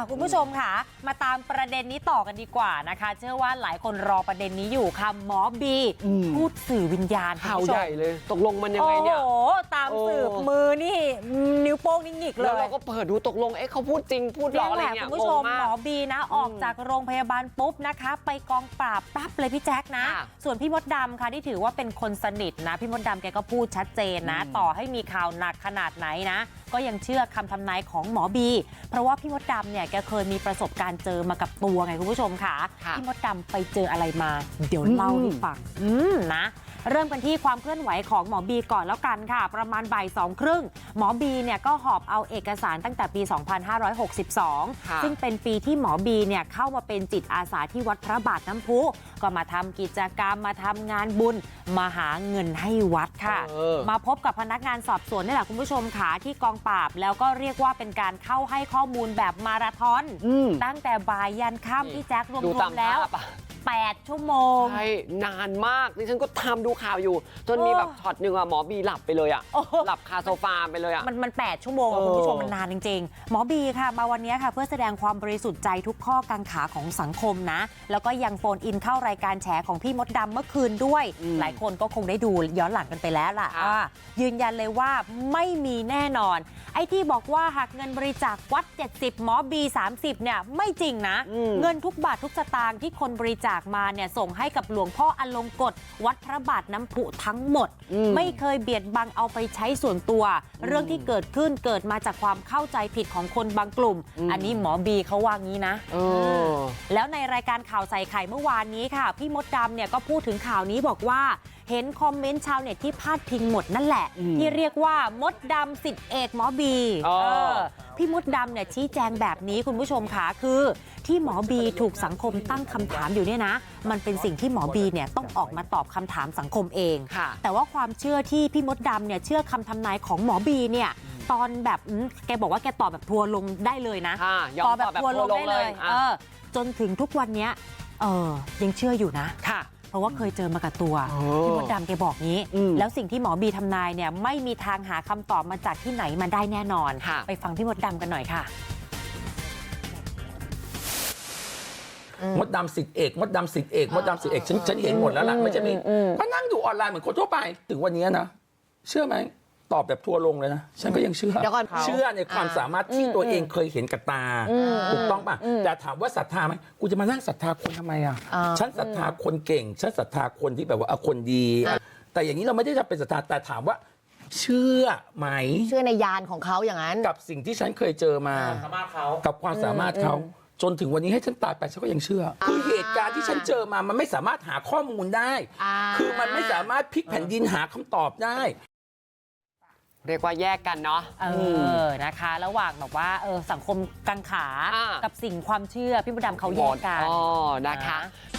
ะคุณผู้ชมค่ะ มาตามประเด็นนี้ต่อกันดีกว่านะคะ เชื่อว่าหลายคนรอประเด็นนี้อยู่ค่ะหมอบีอืมพูดสื่อวิญญาณคุณข่าวผู้ชใหมญ่เลย ตกลงมันยังโอ้ไงเนี่ย โหตามโอ้สืบมือนี่ นิ้วโป้งนี่หงิกเลแล้วย เราก็เปิดดูตกลง เอ๊ะเขาพูดจริงพูดหลเนี่อกยอะไรแหละเนี่ยคุณผู้ชมงงากหมอบีนะออกจากโรงพยาบาลปุ๊บนะคะ ไปกองปราบปั๊บเลยพี่แจ๊คนะ ค่ะส่วนพี่มดดำค่ะที่ถือว่าเป็นคนสนิทนะ พี่มดดำแกก็พูดชัดเจนนะอืมต่อให้มีข่าวหนักขนาดไหนนะ ก็ยังเชื่อคำทำนายของหมอบี เพราะว่าพี่มดดำเนี่ยแกเคยมีประสบการณ์เจอมากับตัวไงคุณผู้ชมค่ะค่ะพี่มดดำไปเจออะไรมา เดี๋ยวอืมเล่าให้ฟังอืมนะเริ่มกันที่ความเคลื่อนไหวของหมอบีก่อนแล้วกันค่ะ ประมาณบ่ายสองครึ่งหมอบีเนี่ยก็หอบเอาเอกสารตั้งแต่ปี 2562ค่ะซึ่งเป็นปีที่หมอบีเนี่ยเข้ามาเป็นจิตอาสาที่วัดพระบาทน้ำพุ ก็มาทำกิจกรรมมาทำงานบุญ มาหาเงินให้วัดค่ะเออมาพบกับพนักงานสอบสวนนี่แหละคุณผู้ชมขาที่กองปราบ แล้วก็เรียกว่าเป็นการเข้าให้ข้อมูลแบบมาราธอนอืมตั้งแต่บ่ายยันค่ำพี่แจ็ครวดูตามมๆแล้วภาพอะ 8 ชั่วโมง ใช่ นานมากดิฉันก็ทำดูข่าวอยู่ จนมีโอ้แบบช็อตหนึ่งอะหมอบีหลับไปเลยอะโอ้โหหลับคาโซฟาไปเลยอะมันมันแปดชั่วโมงอะเออคุณผู้ชมมันนานจริง ๆ หมอบีค่ะ มาวันนี้ค่ะ เพื่อแสดงความบริสุทธิ์ใจทุกข้อกังขาของสังคมนะ แล้วก็ยังโฟนอินเข้ารายการแฉของพี่มดดำเมื่อคืนด้วยอืมหลายคนก็คงได้ดูย้อนหลังกันไปแล้วล่ะค่ะว่ายืนยันเลยว่าไม่มีแน่นอน ไอ้ที่บอกว่าหากเงินบริจาควัด 70 หมอบี 30เนี่ยไม่จริงนะอืมเงินทุกบาททุกสตางค์ที่คนบริจาคมาเนี่ยส่งให้กับหลวงพ่ออลงกฎวัดพระบาทน้ำพุทั้งหมดอืมไม่เคยเบียดบังเอาไปใช้ส่วนตัว เรื่องที่เกิดขึ้นเกิดมาจากความเข้าใจผิดของคนบางกลุ่มอืมอันนี้หมอบีเขาว่างี้นะเออแล้วในรายการข่าวใส่ไข่เมื่อวานนี้ค่ะ พี่มดดำเนี่ยก็พูดถึงข่าวนี้บอกว่าเห็นคอมเมนต์ชาวเน็ตที่พาดพิงหมดนั่นแหละอืมที่เรียกว่ามดดำสิทธิเอกหมอบีอ๋อเออพี่มดดำเนี่ยชี้แจงแบบนี้คุณผู้ชมค่ะคือ ที่หมอบีถูกสังคมตั้งคำถามอยู่เนี่ยนะ มันเป็นสิ่งที่หมอบีเนี่ยต้องออกมาตอบคำถามสังคมเองค่ะแต่ว่าความเชื่อที่พี่มดดำเนี่ยเชื่อคำทำนายของหมอบีเนี่ยตอนแบบอืมแกบอกว่าแกตอบแบบทัวร์ลงได้เลยนะค่ะยอมตอบแบบตอบแบบทัวร์ลงทัวร์ลงได้เลยเลยอะเออจนถึงทุกวันเนี้ยเออยังเชื่ออยู่นะค่ะเพราะว่าเคยเจอมากับตัวโอ้พี่มดดำแกบอกงี้อืมแล้วสิ่งที่หมอบีทำนายเนี่ยไม่มีทางหาคำตอบมาจากที่ไหนมาได้แน่นอนค่ะไปฟังพี่มดดำกันหน่อยค่ะ มดดำสิทธิเอกมดดำสิทธิเอกมดดำสิทธิเอกฉันฉันเห็นหมดแล้วล่ะไม่ใช่มีก็นั่งดูออนไลน์เหมือนคนทั่วไปถึงวันนี้นะเชื่อไหมตอบแบบทัวร์ลงเลยนะฉันก็ยังเชื่อเดี๋ยวก่อนเชื่อในความอ่าสามารถที่ตัวเองเคยเห็นกับตาถูกต้องป่ะแต่ถามว่าศรัทธาไหมกูจะมานั่งศรัทธาคนทำไมอะอ่าฉันศรัทธาคนเก่งฉันศรัทธาคนที่แบบว่าเอาคนดี แต่อย่างนี้เราไม่ได้จะเป็นศรัทธาแต่ถามว่า เชื่อไหมเชื่อในยานของเขาอย่างนั้น กับสิ่งที่ฉันเคยเจอมากับความสามารถเขา จนถึงวันนี้ให้ฉันตายไปฉันก็ยังเชื่อคือเหตุการณ์ที่ฉันเจอมามันไม่สามารถหาข้อมูลได้อ่าคือมันไม่สามารถพลิกแผ่นดินหาคำตอบได้ เรียกว่าแยกกันเนาะ เออนะคะ ระหว่างแบบว่าเออสังคมกังขาอ่ากั กับสิ่งความเชื่อพี่มดดำเขาแยกกัน อ๋อนะคะนะ